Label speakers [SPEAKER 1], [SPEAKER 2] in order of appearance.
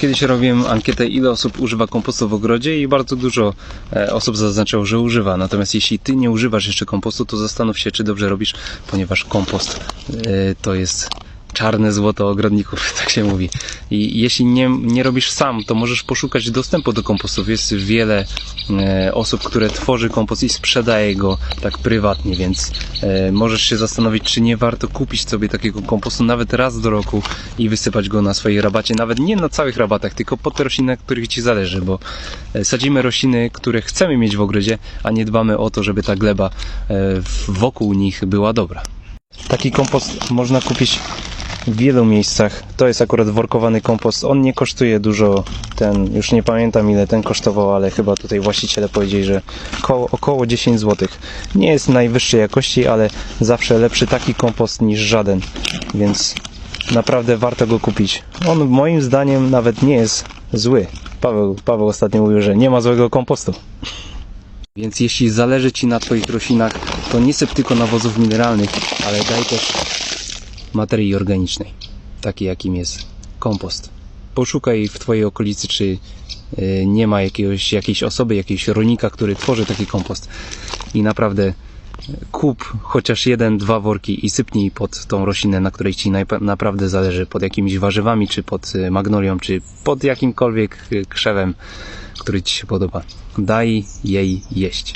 [SPEAKER 1] Kiedyś robiłem ankietę, ile osób używa kompostu w ogrodzie i bardzo dużo e, osób zaznaczyło, że używa. Natomiast jeśli ty nie używasz jeszcze kompostu, to zastanów się, czy dobrze robisz, ponieważ kompost e, to jest czarne złoto ogrodników, tak się mówi. I jeśli nie, nie robisz sam, to możesz poszukać dostępu do kompostów. Jest wiele e, osób, które tworzy kompost i sprzedaje go tak prywatnie, więc e, możesz się zastanowić, czy nie warto kupić sobie takiego kompostu nawet raz do roku i wysypać go na swojej rabacie, nawet nie na całych rabatach, tylko pod te rośliny, na których Ci zależy, bo e, sadzimy rośliny, które chcemy mieć w ogrodzie, a nie dbamy o to, żeby ta gleba e, wokół nich była dobra. Taki kompost można kupić w wielu miejscach. To jest akurat workowany kompost. On nie kosztuje dużo. Ten, już nie pamiętam ile ten kosztował, ale chyba tutaj właściciele powiedzieli, że koło, około 10 zł. Nie jest najwyższej jakości, ale zawsze lepszy taki kompost niż żaden. Więc naprawdę warto go kupić. On moim zdaniem nawet nie jest zły. Paweł, Paweł ostatnio mówił, że nie ma złego kompostu. Więc jeśli zależy Ci na Twoich roślinach, to nie syp tylko nawozów mineralnych, ale daj też materii organicznej, takiej jakim jest kompost. Poszukaj w Twojej okolicy, czy y, nie ma jakiegoś, jakiejś osoby, jakiegoś rolnika, który tworzy taki kompost i naprawdę y, kup chociaż jeden, dwa worki i sypnij pod tą roślinę, na której Ci naprawdę zależy, pod jakimiś warzywami, czy pod y, magnolią, czy pod jakimkolwiek krzewem, który Ci się podoba. Daj jej jeść.